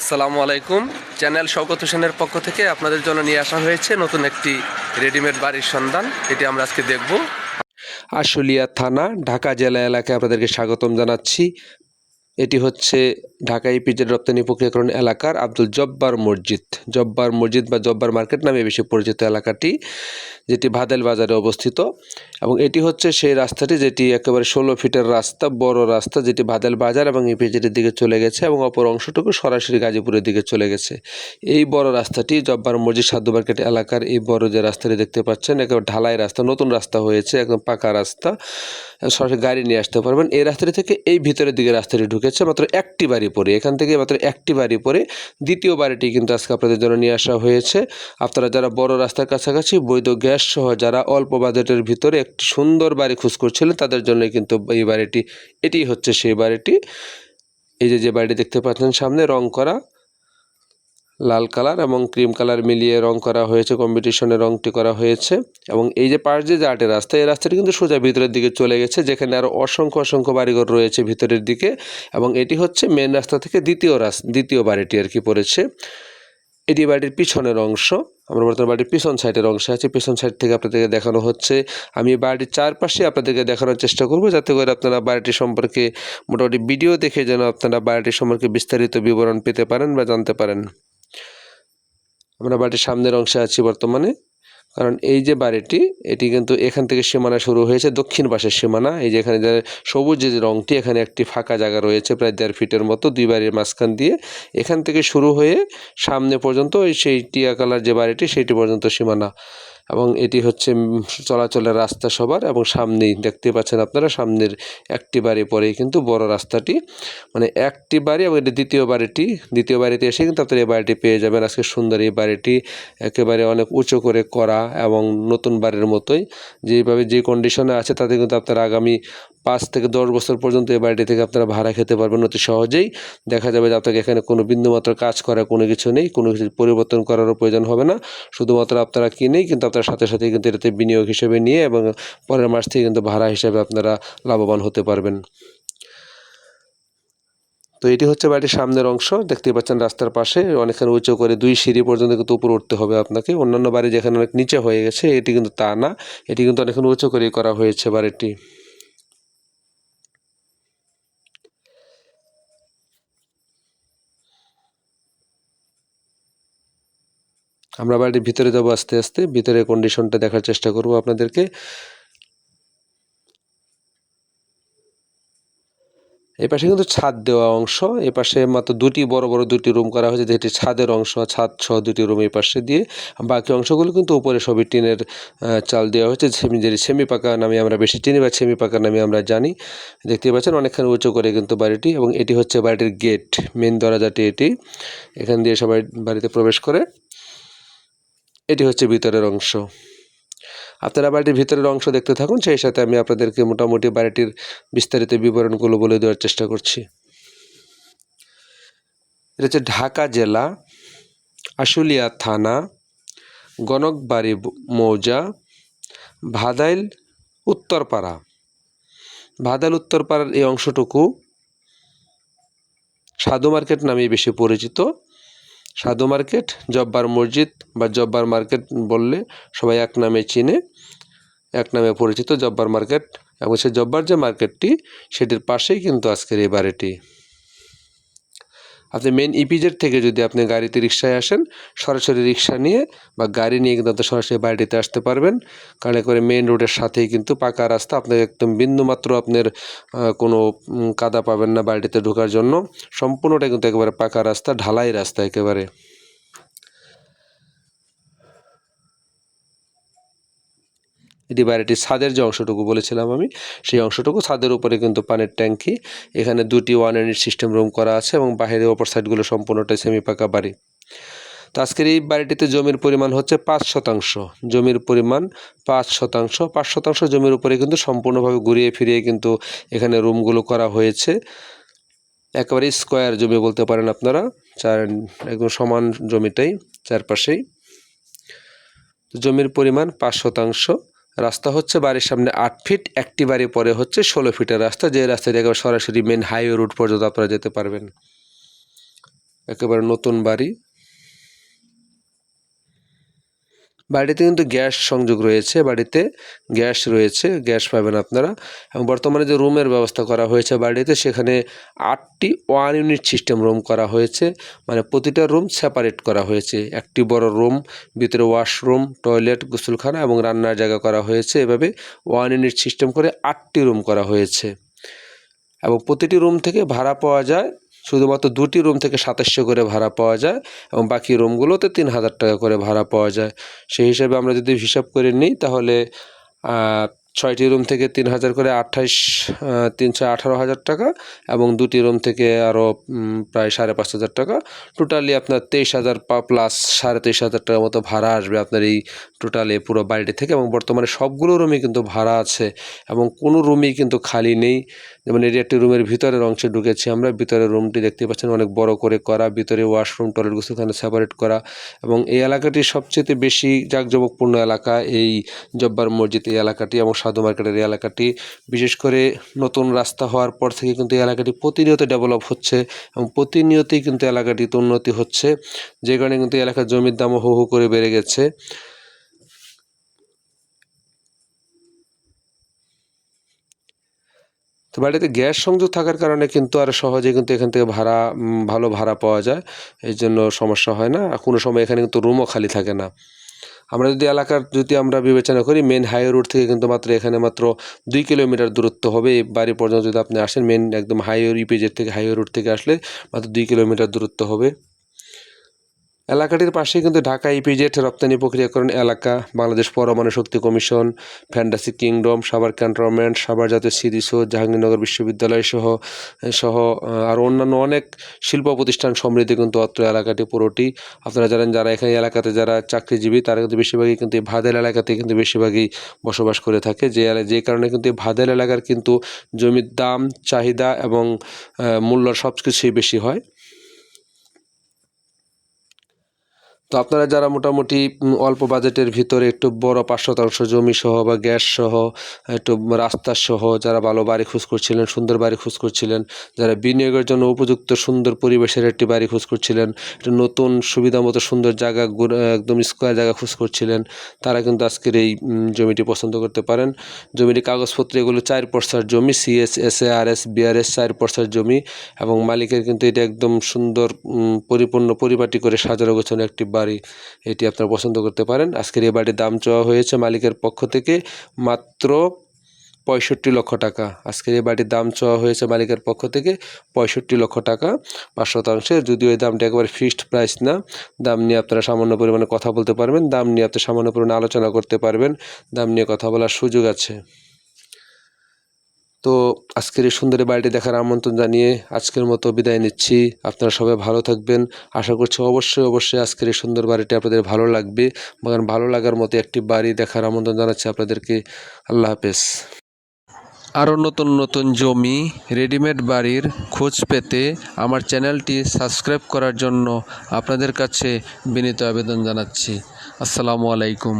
আসসালামু আলাইকুম। চ্যানেল শওকত হোসেনের পক্ষ থেকে আপনাদের জন্য নিয়ে আসা হয়েছে নতুন একটি রেডিমেড বাড়ির সন্ধান। এটি আমরা আজকে দেখব। আশুলিয়া থানা, ঢাকা জেলা এলাকায় আপনাদেরকে স্বাগতম জানাচ্ছি। এটি হচ্ছে ঢাকা ইপিজেড রপ্তানি প্রক্রিয়াকরণ এলাকার আব্দুল জব্বার মসজিদ। জব্বার মসজিদ বা জব্বার মার্কেট নামে বেশি পরিচিত এলাকাটি, যেটি ভাদেল বাজারে অবস্থিত। এবং এটি হচ্ছে সেই রাস্তাটি যেটি একেবারে ষোলো ফিটের রাস্তা, বড় রাস্তা যেটি ভাদেল বাজার এবং ইপিজেডের দিকে চলে গেছে এবং অপর অংশটুকু সরাসরি গাজীপুরের দিকে চলে গেছে। এই বড় রাস্তাটি জব্বার মসজিদ সাধু মার্কেট এলাকার এই বড় যে রাস্তাটি দেখতে পাচ্ছেন, একেবারে ঢালাই রাস্তা, নতুন রাস্তা হয়েছে, একদম পাকা রাস্তা। সরাসরি গাড়ি নিয়ে আসতে পারবেন। এই রাস্তাটি থেকে এই ভিতরের দিকে রাস্তাটি ঢুকেছে, মাত্র একটি বাড়ি পরে। এখান থেকে মাত্র একটি বাড়ি পরে দ্বিতীয় বাড়িটি কিন্তু আজকে আপনাদের জন্য নিয়ে আসা হয়েছে। আপনারা যারা বড় রাস্তার কাছাকাছি বৈধ গ্যাস সহ যারা অল্প বাজেটের ভিতরে একটি সুন্দর বাড়ি খোঁজ করছিলেন, তাদের জন্য কিন্তু এই বাড়িটি এটি হচ্ছে সেই বাড়িটি। এই যে যে বাড়িটি দেখতে পাচ্ছেন, সামনে রং করা, লাল কালার এবং ক্রিম কালার মিলিয়ে রং করা হয়েছে কম্পিটিশনে রংটি করা হয়েছে এবং এই যে পাশ যে আটের রাস্তা, এই রাস্তাটি কিন্তু সোজা ভিতরের দিকে চলে গেছে, যেখানে আরও অসংখ্য অসংখ্য বাড়িঘর রয়েছে ভিতরের দিকে এবং এটি হচ্ছে মেন রাস্তা থেকে দ্বিতীয় রাস, দ্বিতীয় বাড়িটি আর কি পড়েছে। এটি বাড়ির পিছনের অংশ। আমরা বর্তমানে বাড়ির পিছন সাইডের অংশে আছি। পিছন সাইড থেকে আপনাদেরকে দেখানো হচ্ছে। আমি বাড়ির চারপাশে আপনাদেরকে দেখানোর চেষ্টা করব, যাতে করে আপনারা বাড়িটি সম্পর্কে মোটামুটি ভিডিও দেখে যেন আপনারা বাড়িটি সম্পর্কে বিস্তারিত বিবরণ পেতে পারেন বা জানতে পারেন। আমরা বাড়ির সামনের অংশে আছি বর্তমানে। কারণ এই যে বাড়িটি, এটি কিন্তু এখান থেকে সীমানা শুরু হয়েছে, দক্ষিণ পাশের সীমানা। এই যে এখানে যে সবুজ যে রঙটি এখানে একটি ফাঁকা জায়গা রয়েছে প্রায় দেড় ফিটের মতো, দুই বাড়ির মাঝখান দিয়ে। এখান থেকে শুরু হয়ে সামনে পর্যন্ত ওই সেই টিয়া কালার যে বাড়িটি সেইটি পর্যন্ত সীমানা। এবং এটি হচ্ছে চলাচলের রাস্তা সবার এবং সামনেই দেখতে পাচ্ছেন আপনারা, সামনের একটি বাড়ি পরেই কিন্তু বড় রাস্তাটি। মানে একটি বাড়ি এবং এটি দ্বিতীয় বাড়িটি। দ্বিতীয় বাড়িতে এসে কিন্তু আপনারা এই বাড়িটি পেয়ে যাবেন। আজকে সুন্দর এই বাড়িটি একেবারে অনেক উঁচু করে করা এবং নতুন বাড়ির মতোই। যেভাবে যে কন্ডিশনে আছে তাতে কিন্তু আপনারা আগামী পাঁচ থেকে দশ বছর পর্যন্ত এই বাড়িটি থেকে আপনারা ভাড়া খেতে পারবেন অতি সহজেই। দেখা যাবে যে আপনাকে এখানে কোনো বিন্দুমাত্র কাজ করার কোনো কিছু নেই, কোনো কিছু পরিবর্তন করারও প্রয়োজন হবে না। শুধুমাত্র আপনারা কিনেই কিন্তু আপনার সাথে সাথে কিন্তু এটাতে বিনিয়োগ হিসেবে নিয়ে এবং পরের মাস থেকে কিন্তু ভাড়া হিসেবে আপনারা লাভবান হতে পারবেন। তো এটি হচ্ছে বাড়ির সামনের অংশ দেখতে পাচ্ছেন রাস্তার পাশে, অনেকখানি উঁচু করে দুই সিঁড়ি পর্যন্ত কিন্তু উপরে উঠতে হবে আপনাকে। অন্যান্য বাড়ি যেখানে অনেক নিচে হয়ে গেছে, এটি কিন্তু তা না, এটি কিন্তু অনেকখানি উঁচু করেই করা হয়েছে বাড়িটি। আমরা বাড়ির ভিতরে যাব আস্তে আস্তে, ভিতরে কন্ডিশনটা দেখার চেষ্টা করব আপনাদেরকে। এই পাশে কিন্তু ছাদ দেওয়া অংশ এ পাশে মাত্র দুটি বড় বড় দুটি রুম করা হয়েছে যেটি ছাদের অংশ, ছাদ সহ দুটি রুম এই পাশে দিয়ে। বাকি অংশগুলো কিন্তু উপরে সবই টিনের চাল দেওয়া হয়েছে যেটি সেমি পাকা নামে আমরা বেশি চিনি বা সেমি পাকা নামে আমরা জানি। দেখতে পাচ্ছেন অনেকখানি উঁচু করে কিন্তু বাড়িটি, এবং এটি হচ্ছে বাড়িটির গেট মেন দরজাটি এটি। এখান দিয়ে সবাই বাড়িতে প্রবেশ করে। এটি হচ্ছে ভিতরের অংশ। আপনারা বাড়িটির ভিতরের অংশ দেখতে থাকুন, সেই সাথে আমি আপনাদেরকে মোটামুটি বাড়িটির বিস্তারিত বিবরণগুলো বলে দেওয়ার চেষ্টা করছি। এটা হচ্ছে ঢাকা জেলা, আশুলিয়া থানা, গণকবাড়ি ব- মৌজা, ভাদাইল উত্তরপাড়া। ভাদাইল উত্তরপাড়ার এই অংশটুকু সাধু মার্কেট নামে বেশি পরিচিত। সাধু মার্কেট, জব্বার মসজিদ বা জব্বার মার্কেট বললে সবাই এক নামে চিনে, এক নামে পরিচিত জব্বার মার্কেট। এবং সেই জব্বার যে মার্কেটটি, সেটির পাশেই কিন্তু আজকের এই বাড়িটি। আপনি মেন ইপিজের থেকে যদি আপনি গাড়িতে রিক্সায় আসেন, সরাসরি রিক্সা নিয়ে বা গাড়ি নিয়ে কিন্তু সরাসরি বাড়িটিতে আসতে পারবেন। কারণ করে মেন রোডের সাথেই কিন্তু পাকা রাস্তা আপনার একদম বিন্দুমাত্র আপনার কোনো কাদা পাবেন না বাড়িতে ঢোকার জন্য। সম্পূর্ণটা কিন্তু একেবারে পাকা রাস্তা, ঢালাই রাস্তা একেবারে। বাড়িটির ছাদের যে অংশটুকু বলেছিলাম আমি, সেই অংশটুকু ছাদের উপরে কিন্তু পানির ট্যাঙ্কি এখানে দুটি ওয়ান ইউনিট সিস্টেম রুম করা আছে এবং বাইরে ওপর সাইডগুলো সম্পূর্ণটাই সেমি পাকা বাড়ি। তো আজকের এই বাড়িটিতে জমির পরিমাণ হচ্ছে পাঁচ শতাংশ। জমির পরিমাণ পাঁচ শতাংশ। পাঁচ শতাংশ জমির উপরে কিন্তু সম্পূর্ণভাবে ঘুরিয়ে ফিরিয়ে কিন্তু এখানে রুমগুলো করা হয়েছে। একেবারে স্কোয়ার জমি বলতে পারেন আপনারা, চার একদম সমান জমিটাই চারপাশেই। জমির পরিমাণ পাঁচ শতাংশ। রাস্তা হচ্ছে বাড়ির সামনে আট ফিট একটি বাড়ি পরে হচ্ছে ষোলো ফিটের রাস্তা। যে রাস্তা একেবারে সরাসরি মেন হাইওয়ে রুট পর্যন্ত আপনারা যেতে পারবেন। একেবারে নতুন বাড়ি। বাড়িতে কিন্তু গ্যাস সংযোগ রয়েছে, বাড়িতে গ্যাস রয়েছে, গ্যাস পাবেন আপনারা। এবং বর্তমানে যে রুমের ব্যবস্থা করা হয়েছে বাড়িতে, সেখানে আটটি ওয়ান ইউনিট সিস্টেম রুম করা হয়েছে। মানে প্রতিটা রুম সেপারেট করা হয়েছে। একটি বড় রুম, ভিতরে ওয়াশরুম, টয়লেট, গোসলখানা এবং রান্নার জায়গা করা হয়েছে। এভাবে ওয়ান ইউনিট সিস্টেম করে আটটি রুম করা হয়েছে। এবং প্রতিটি রুম থেকে ভাড়া পাওয়া যায় শুধুমাত্র দুটি রুম থেকে সাতাশশো করে ভাড়া পাওয়া যায় এবং বাকি রুমগুলোতে তিন হাজার টাকা করে ভাড়া পাওয়া যায়। সেই হিসাবে আমরা যদি হিসাব করে নিই তাহলে ছয়টি রুম থেকে তিন হাজার করে আঠাইশ তিনশো আঠারো হাজার টাকা এবং দুটি রুম থেকে আরও প্রায় সাড়ে পাঁচ হাজার টাকা। টোটালি আপনার তেইশ হাজার প্লাস সাড়ে তেইশ হাজার টাকার মতো ভাড়া আসবে আপনার এই টোটালি পুরো বাড়িটি থেকে এবং বর্তমানে সবগুলো রুমই কিন্তু ভাড়া আছে এবং কোনো রুমই কিন্তু খালি নেই। যেমন এটি একটি রুমের ভিতরের অংশে ঢুকেছি আমরা। ভিতরের রুমটি দেখতে পাচ্ছেন অনেক বড় করে করা, ভিতরে ওয়াশরুম টয়লেট গোসলখানা সেপারেট করা এবং এই এলাকাটি সবচেয়ে বেশি জাঁকজমকপূর্ণ এলাকা এই জব্বার মসজিদ এই এলাকাটি এবং সাধু মার্কেটের এই এলাকাটি। বিশেষ করে নতুন রাস্তা হওয়ার পর থেকে কিন্তু এই এলাকাটি প্রতিনিয়ত ডেভেলপ হচ্ছে এবং প্রতিনিয়তই কিন্তু এলাকাটিতে উন্নতি হচ্ছে। যে কারণে কিন্তু এলাকার জমির দামও হু হু করে বেড়ে গেছে। তো বাড়িতে গ্যাস সংযোগ থাকার কারণে কিন্তু আর সহজে কিন্তু এখান থেকে ভাড়া ভালো ভাড়া পাওয়া যায়। এই জন্য সমস্যা হয় না। কোনো সময় এখানে কিন্তু রুমও খালি থাকে না। আমরা যদি এলাকার যদি আমরা বিবেচনা করি মেন হাইওয়ে রোড থেকে কিন্তু মাত্র এখানে মাত্র দুই কিলোমিটার দূরত্ব হবে। এই বাড়ি পর্যন্ত যদি আপনি আসেন মেন একদম হাইওয়ে ইপিজের থেকে হাইওয়ে রোড থেকে আসলে মাত্র দুই কিলোমিটার দূরত্ব হবে। এলাকাটির পাশেই কিন্তু ঢাকা ইপিজেড রপ্তানি প্রক্রিয়াকরণ এলাকা, বাংলাদেশ পরমাণু শক্তি commission, Fantasy Kingdom, Savar cantonment, Savar জাতীয় স্মৃতিসৌধ জাহাঙ্গীরনগর বিশ্ববিদ্যালয় সহ সহ আর অন্যান্য অনেক শিল্প প্রতিষ্ঠান সমৃদ্ধ কিন্তু অত্র এলাকাটি পুরোটি। আপনারা জানেন যারা এখানে এলাকাতে যারা চাকরিজীবী, তারা কিন্তু বেশিরভাগই কিন্তু এই ভাদেল এলাকাতে কিন্তু বেশিরভাগই বসবাস করে থাকে। যে যে কারণে কিন্তু এই ভাদেল এলাকার কিন্তু জমির দাম, চাহিদা এবং মূল্য সব কিছুই বেশি হয়। তো আপনারা যারা মোটামুটি অল্প বাজেটের ভিতরে একটু বড় পাঁচ শতাংশ জমি সহ বা গ্যাস সহ, একটু রাস্তা সহ যারা ভালো বাড়ি খোঁজ করছিলেন, সুন্দর বাড়ি খোঁজ করছিলেন, যারা বিনিয়োগের জন্য উপযুক্ত সুন্দর পরিবেশের একটি বাড়ি খোঁজ করছিলেন, একটু নতুন সুবিধা মতো সুন্দর জায়গা একদম স্কোয়ার জায়গা খোঁজ করছিলেন, তারা কিন্তু আজকের এই জমিটি পছন্দ করতে পারেন। জমিটি কাগজপত্র এগুলো চার পর্সার জমি CS S A R S BRS চার পর্সার জমি এবং মালিকের কিন্তু এটা একদম সুন্দর পরিপূর্ণ পরিপাটি করে সাজানো গোছানো একটি বাড়ি এটি আপনারা পছন্দ করতে পারেন। আজকের এই বাড়ির দাম চাওয়া হয়েছে মালিকের পক্ষ থেকে মাত্র পঁয়ষট্টি লক্ষ টাকা। আজকের এই বাড়ির দাম চাওয়া হয়েছে মালিকের পক্ষ থেকে পঁয়ষট্টি লক্ষ টাকা পাঁচ শতাংশে। যদিও এই দামটা একেবারে ফিক্সড প্রাইস না, দাম নিয়ে আপনারা সামান্য পরিমাণে কথা বলতে পারবেন, দাম নিয়ে আপনি সামান্য পরিমাণে আলোচনা করতে পারবেন, দাম নিয়ে কথা বলার সুযোগ আছে। তো আজকের এই সুন্দর বাড়িটি দেখার আমন্ত্রণ জানিয়ে আজকের মতো বিদায় নিচ্ছি। আপনারা সবাই ভালো থাকবেন। আশা করছি অবশ্যই অবশ্যই আজকের এই সুন্দর বাড়িটি আপনাদের ভালো লাগবে কারণ ভালো লাগার মতো একটি বাড়ি দেখার আমন্ত্রণ জানাচ্ছি আপনাদেরকে। আল্লাহ হাফেজ। আরও নতুন নতুন জমি, রেডিমেড বাড়ির খোঁজ পেতে আমার চ্যানেলটি সাবস্ক্রাইব করার জন্য আপনাদের কাছে বিনীত আবেদন জানাচ্ছি। আসসালামু আলাইকুম।